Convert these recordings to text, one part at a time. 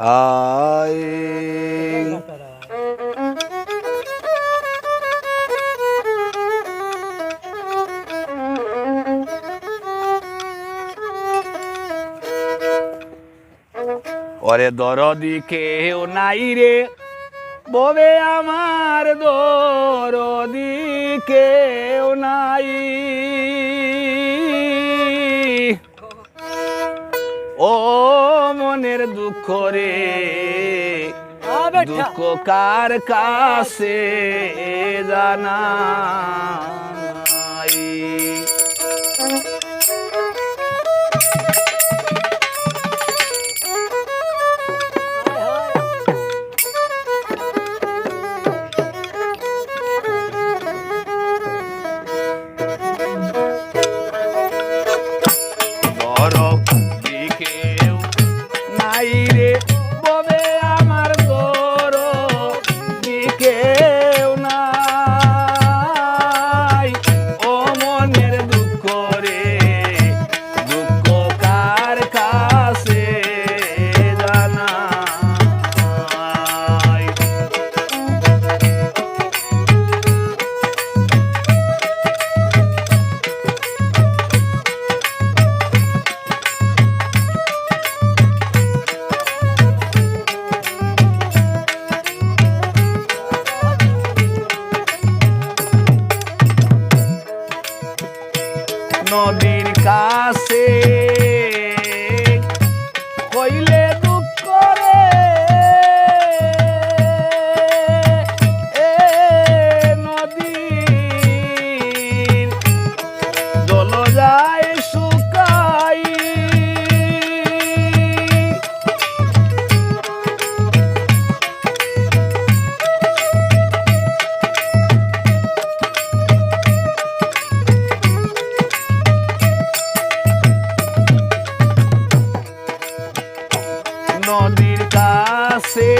আয়। ওরে দরদি কেউ নাই রে ববে আমার দরদি কেউ নাই। ও মনের দুঃখ রে। দুঃখ কার কাছে জানাই ধরো নদীর কাছে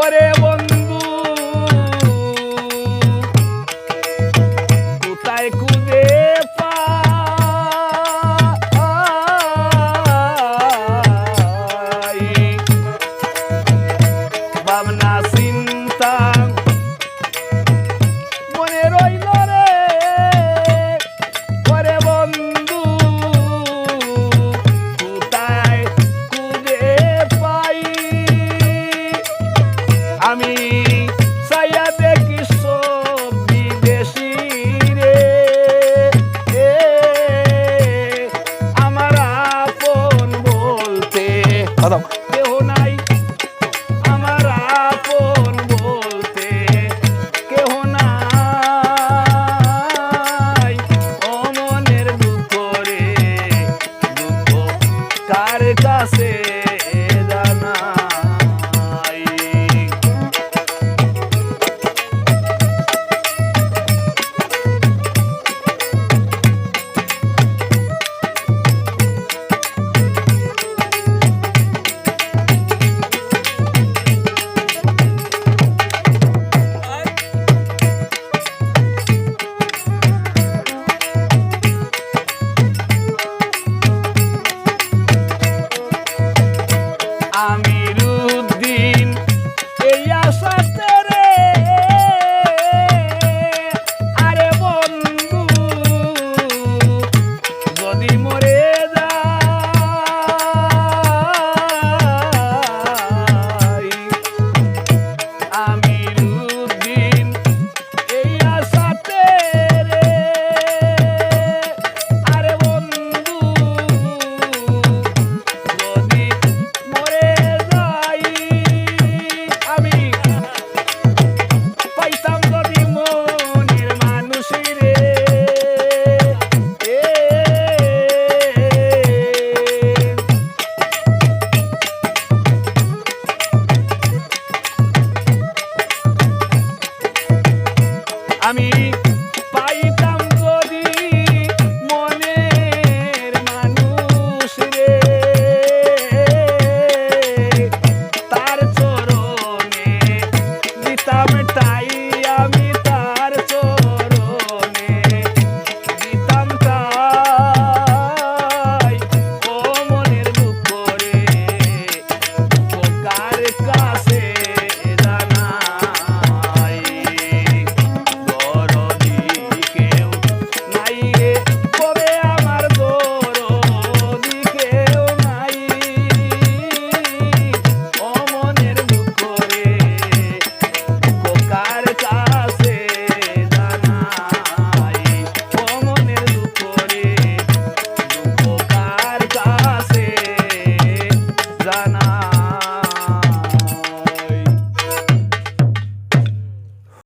ওরে Yeah, sister.